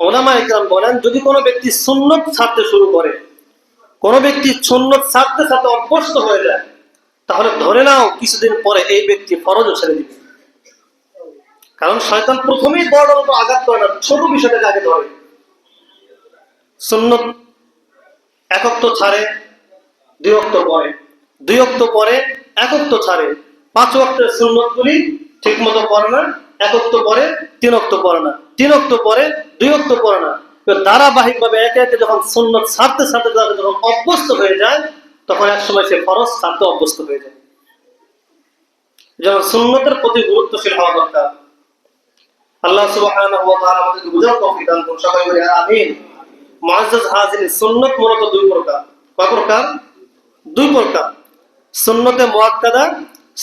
ওলামা বলেন, যদি কোনো ব্যক্তি সুন্নত ছাড়তে শুরু করে, কোনো ব্যক্তি সুন্নত ছাড়তে ছাড়তে অভ্যস্ত হয়ে যায়, তাহলে ধরে নাও কিছুদিন পরে এই ব্যক্তি ফরজও ছেড়ে দিবে। কারণ শয়তান প্রথমেই বড় মতো আঘাত করে না, ছোট বিষয়টাকে আগে ধরে। সুন্নত একক তো ছাড়ে, দুই অক্ত পরে দুই অক্ত পরে একত্ব ছাড়ে। পাঁচ অক্টের সুন্নত গুলি ঠিক মতো পড়ে না একত্ব পরে তিন অক্ত না। তিন অক্ত পরে দুই অক্ত পড়ে না। ধারাবাহিক ভাবে একে একে যখন সুন্নত ছাড়তে ছাড়তে যখন অভ্যস্ত হয়ে যায়, তখন এক সময় সে ফরজ ছাড়তে অভ্যস্ত হয়ে যায়। যেমন সুন্নতের প্রতি গুরুত্বশীল হওয়া দরকার, আল্লাহ হাজির, সুন্নাত মূলত দুই প্রকার। দুই প্রকার। সুন্নতে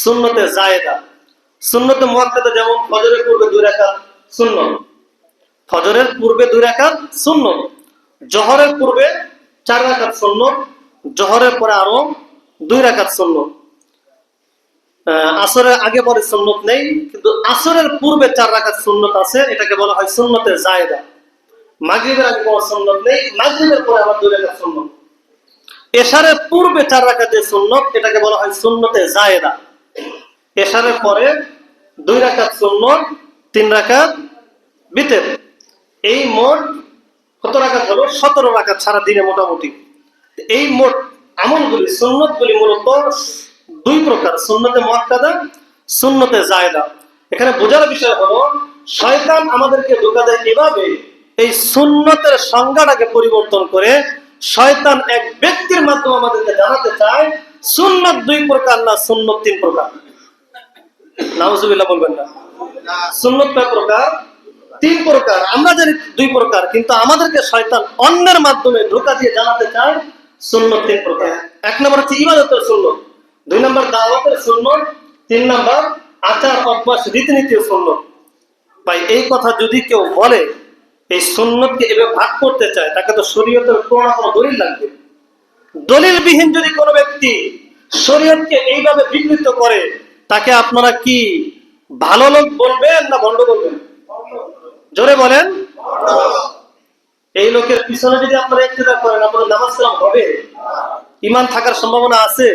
সুন্নতে জায়েদা সুন্নতে যেমন ফজরের পূর্বে দুই রাকাত সুন্নত। ফজরের পূর্বে দুই রাকাত শূন্য জহরের পূর্বে চার রাকাত সুন্নত, জহরের পরে আরও দুই রাকাত শূন্য আসরের আগে পরে সুন্নত নেই, কিন্তু আসরের পূর্বে চার রাকাত সুন্নত আছে, এটাকে বলা হয় সুন্নতে জায়েদা। মাগরিবের আগে কোনো সুন্নত নেই, মাগরিবের পরে আবার দুই রাকাত সুন্নত। এশারের পূর্বে চার রাকাত যে সুন্নত, এটাকে বলা হয় সুন্নতে জায়েদা। এশারের পরে দুই রাকাত সুন্নত, তিন রাকাত বিতের। এই মোট কত রাকাত হলো সতেরো রাকাত সারা দিনে মোটামুটি। এই মোট আমলগুলি, সুন্নতগুলি মূলত দুই প্রকার, সুন্নতে মুআক্কাদা, সুন্নতে জায়দা। এখানে বোঝার বিষয় হলো, শয়তান আমাদেরকে ধোকা দেয় এভাবে এই সুন্নতের সংজ্ঞাটাকে পরিবর্তন করে শয়তান এক ব্যক্তির মাধ্যমে আমাদেরকে জানাতে চায়, সুন্নত দুই প্রকার না সুন্নত তিন প্রকার। নাউজুবিল্লাহ বলবেন না। সুন্নত কয় প্রকার? তিন প্রকার আমরা জানি দুই প্রকার, কিন্তু আমাদেরকে শয়তান অন্যের মাধ্যমে ধোকা দিয়ে জানাতে চায় শূন্য তিন প্রকার। এক নম্বর হচ্ছে ইবাদতের শূন্য দুই নম্বর দাওয়াতের শূন্য তিন নম্বর আচার অভ্যাস, রীতিনীতির শূন্য ভাই, এই কথা যদি কেউ বলে, এই সুন্নতকে এভাবে ভাগ করতে চায়, তাকে তো শরীয়তের কোনো না কোনো দলিল লাগবে। দলিলবিহীন যদি কোনো ব্যক্তি শরীয়তকে এইভাবে বিকৃত করে, তাকে আপনারা কি ভালো লোক বলবেন না বন্ধ বলবেন? জোরে বলেন। এই লোকের পিছনে যদি আপনারা ইক্তেদার করেন, আপনাদের নামাজ হবে? ইমান থাকার সম্ভাবনা আছে?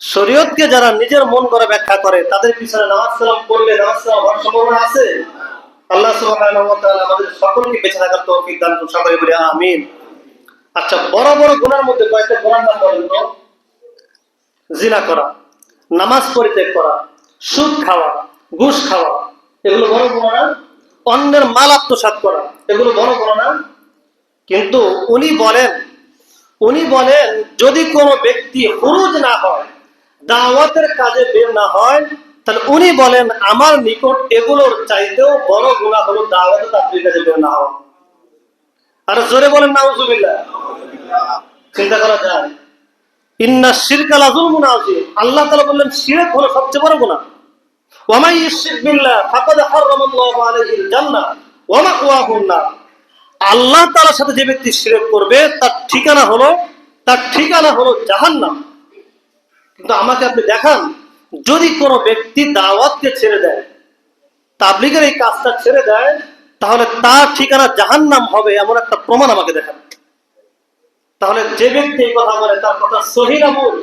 শরীয়তকে যারা নিজের মন করে ব্যাখ্যা করে, তাদের পিছনে নামাজ সালাম করলে নামাজ সালাম হওয়ার সম্ভাবনা আছে? আল্লাহ সুবহানাহু ওয়া তাআলা আমাদের সকলকে বেঁচে থাকার তৌফিক দান করুন বলি আমিন। আচ্ছা বড় বড় গুনার মধ্যে কয়েকটা গুনার নাম বলেন তো। জিনা করা, নামাজ পরিত্যাগ করা, সুদ খাওয়া, ঘুষ খাওয়া, এগুলো বড় অন্যের মাল আত্মসাৎ করা। এগুলো বড় গুণা না। কিন্তু উনি বলেন উনি বলেন, যদি কোনো ব্যক্তি হুরুজ না হয়, দাওয়াতের কাজে বের না হয়, তাহলে উনি বলেন, আমার নিকট এগুলোর চাইতেও বড় গুণা হলো দাওয়াতে, তার কাজে বের না হওয়া। আর জোরে বলেন, নাউজুবিল্লাহ। চিন্তা করা যায়। ইন্না শিরকাল আজুল মুনাজিম আল্লাহ তালা বললেন, শিরক হলো সবচেয়ে বড় গুনাহ। ওয়ামাই ইউশরিক বিল্লাহ ফাকাদ হারামাল্লাহু আলাইহিল জান্নাহ ওয়া মাকওয়াহুন নার। আল্লাহ তাআলার সাথে যে ব্যক্তি শিরক করবে, তার ঠিকানা হলো তার ঠিকানা হলো জাহান্নাম। কিন্তু আমাকে আপনি দেখান, যদি কোনো ব্যক্তি দাওয়াতকে ছেড়ে দেয়, তাবলিগের এই কাজটা ছেড়ে দেয়, তাহলে তার ঠিকানা জাহান্নাম হবে এমন একটা প্রমাণ আমাকে দেখান। তাহলে যে ব্যক্তি এই কথা বলে, তার কথা সহিনাবুল।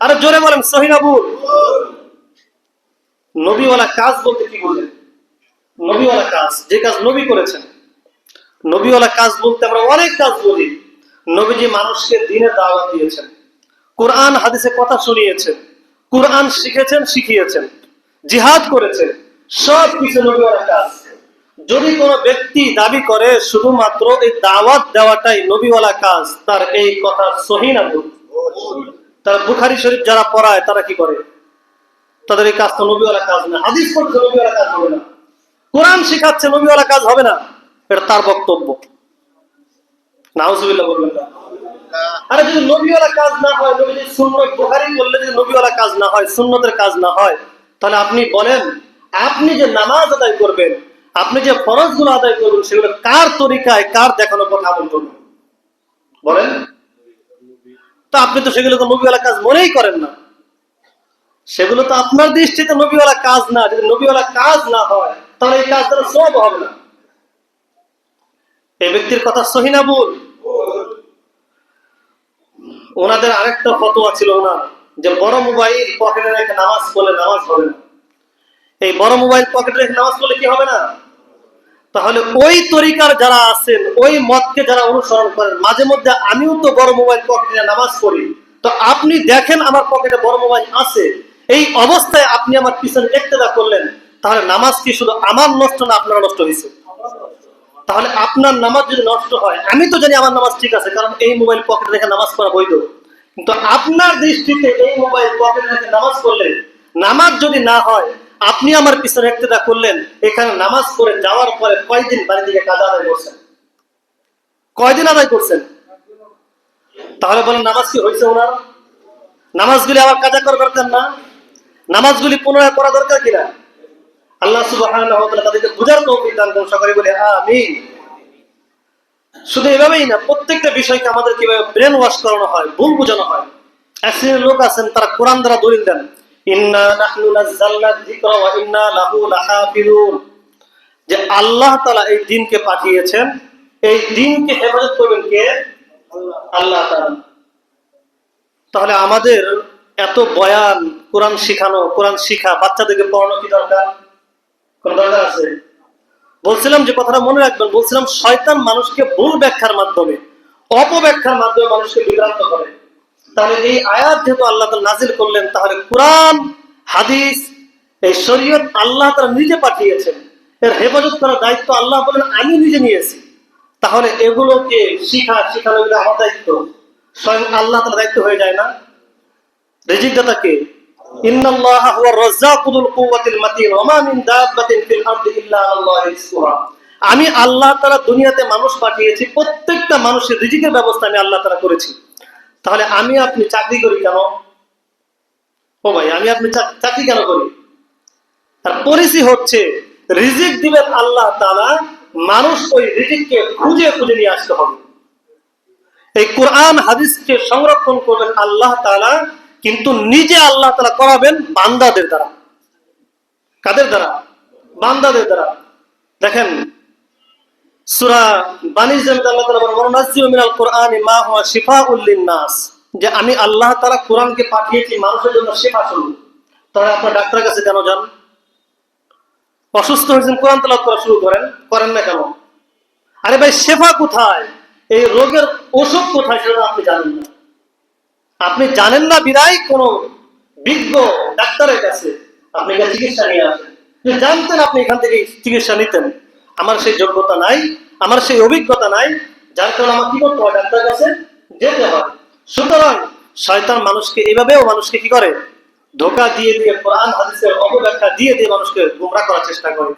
আরে জোরে বলেন, সহিনাবুল। নবীওয়ালা কাজ বলতে কি বলেন নবীওয়ালা কাজ, যে কাজ নবী করেছেন। নবীওয়ালা কাজ বলতে আমরা অনেক কাজ বলি। নবীজি মানুষকে দিনে দাওয়াত দিয়েছেন। কোরআন, হাদিসে কথা শুনিয়েছেন। কোরআন শিখেছেন, শিখিয়েছেন। জিহাদ করেছেন। সব কিছু নবীওয়ালা কাজ। যদি কোনো ব্যক্তি দাবি করে, শুধুমাত্র এই দাওয়াত দেওয়াটাই নবীওয়ালা কাজ, তার এই কথা সহি না তার বুখারি শরীফ যারা পড়ায়, তারা কি করে? তাদের এই কাজ তো নবীওয়ালা কাজ না। হাদিস পড়ছে নবীওয়ালা কাজ হবে না। কোরআন শিখাচ্ছে নবীওয়ালা কাজ হবে না। এটা তার বক্তব্য। বলবেন না। আরে যদি নবীওয়ালা কাজ না হয়, নবী যদি বললে যদি নবীওয়ালা কাজ না হয় কাজ না হয়, তাহলে আপনি বলেন, আপনি যে নামাজ আদায় করবেন, আপনি যে ফরজগুলো আদায় করবেন, সেগুলো কার তরিকায়, কার দেখানো কথা আমল করবেন? বলেন। তো আপনি তো সেগুলো তো নবীওয়ালা কাজ মনেই করেন না। সেগুলো তো আপনার দৃষ্টিতে নবীওয়ালা কাজ না, যদি নবীওয়ালা কাজ না হয়, তাহলে এই কাজ দ্বারা সব হবে না। এই ব্যক্তির কথা সহি না ভুল? ওনাদের আরেকটা ফতোয়া ছিল ওনার, যে বড় মোবাইল পকেটে রেখে নামাজ পড়লে নামাজ হবে না। এই বড় মোবাইল পকেটে রেখে নামাজ পড়লে কি হবে না? তাহলে ওই তরিকার যারা আছেন, ওই মতকে যারা অনুসরণ করেন, মাঝে মধ্যে আমিও তো বড় মোবাইল পকেটে নামাজ পড়ি। তো আপনি দেখেন আমার পকেটে বড় মোবাইল আছে এই অবস্থায় আপনি আমার পিছনে ইক্তেদা করলেন, তাহলে নামাজ কি শুধু আমার নষ্ট না আপনার নষ্ট হয়েছে? তাহলে আপনার নামাজ যদি নষ্ট হয়, আমি তো জানি আমার নামাজ ঠিক আছে, কারণ এই মোবাইল পকেটে রেখে নামাজ পড়া বৈধ। কিন্তু আপনার দৃষ্টিতে এই মোবাইল পকেটে রেখে নামাজ পড়লে, নামাজ যদি না হয়, আপনি আমার পিছনে একতেদা করলেন, এখানে নামাজ পড়ে যাওয়ার পরে কয়দিন বাড়ি থেকে কাজা আদায় করছেন? কয়দিন আদায় করছেন? তাহলে বলেন, নামাজ কি হয়েছে ওনার? নামাজগুলি আবার কাজা করা দরকার না? নামাজগুলি পুনরায় করা দরকার কিনা? আল্লাহ তাআলা তাদেরকে বুঝার তৌফিক দান করুন সকলে বলে, আমিন। শুধু এভাবেই না, প্রত্যেকটা বিষয়কে আমাদের কীভাবে ব্রেন ওয়াশ করানো হয়, ভুল বোঝানো হয়। এক লোক আছেন, তারা কোরআন দ্বারা দলিল দেন। যে আল্লাহ তাআলা এই দিনকে পাঠিয়েছেন, এই দিনকে হেফাজত করবেন কে? আল্লাহ। তাহলে আমাদের এত বয়ান কোরআন শিখানো, কোরআন শিখা, বাচ্চাদেরকে পড়ানো কি দরকার? কোন দরকার আছে? বলছিলাম যে কথাটা মনে রাখবেন, বলছিলাম শয়তান মানুষকে ভুল ব্যাখ্যার মাধ্যমে, অপব্যাখ্যার মাধ্যমে মানুষকে বিভ্রান্ত করে। তাহলে এই আয়াত যেহেতু আল্লাহ তাআলা নাজিল করলেন, তাহলে কোরআন, হাদিস, এই শরীয়ত আল্লাহ তারা নিজে পাঠিয়েছেন। এর হেফাজত করার দায়িত্ব আল্লাহ বলেন, আমি নিজে নিয়েছি। তাহলে এগুলোকে শিখা, শিখানো আমার দায়িত্ব। স্বয়ং আল্লাহ তার দায়িত্ব হয়ে যায় না? রিজিক কে ইন্নাল্লাহা হুয়ার রাজ্জাকুল কুওয়াতিল মাতিন ওয়া মা মিন দাব্বাতিন ফিল আরদি ইল্লা আল্লাহু রিজকুহা আমি আল্লাহ তাআলা দুনিয়াতে মানুষ পাঠিয়েছি, প্রত্যেকটা মানুষের রিজিকের ব্যবস্থা আমি আল্লাহ তাআলা করেছি। তাহলে আমি আপনি চাকরি করি কেন? ও ভাই, আমি আপনি চাকরি কেন করি? আর পলিসি হচ্ছে, রিজিক দিবেন আল্লাহ তাআলা, মানুষ ওই রিজিককে খুঁজে খুঁজে নিয়ে আসতে হবে। এই কোরআন, হাদিসকে সংরক্ষণ করবেন আল্লাহ তাআলা কিন্তু নিজে আল্লাহ তাআলা করাবেন বান্দাদের দ্বারা। কাদের দ্বারা? বান্দাদের দ্বারা। দেখেন, সূরা কোরআনি যে আমি আল্লাহ তাআলা কোরআনকে পাঠিয়েছি, মানুষের জন্য শিফা স্বরূপ তাহলে আপনার ডাক্তারের কাছে কেন যান? অসুস্থ হয়েছেন, কোরআন তেলাওয়াত করা শুরু করেন করেন না কেন? আরে ভাই, শেফা কোথায়? এই রোগের ওষুধ কোথায় সেটা আপনি জানেন না। আপনি জানেন না বিরাই কোন বিজ্ঞ ডাক্তারের কাছে? আপনি চিকিৎসা নিয়ে আসেন। জানতেন আপনি এখান থেকে চিকিৎসা নিতেন। আমার সেই যোগ্যতা নাই, আমার সেই অভিজ্ঞতা নাই। যার কারণে আমার কি করতে হয়? ডাক্তারের কাছে যেতে হয়। সুতরাং শয়তান মানুষকে এভাবেও মানুষকে কি করে? ধোকা দিয়ে দিয়ে কোরআন, হাদিসের অপব্যাখ্যা দিয়ে দিয়ে মানুষকে গুমরা করার চেষ্টা করে।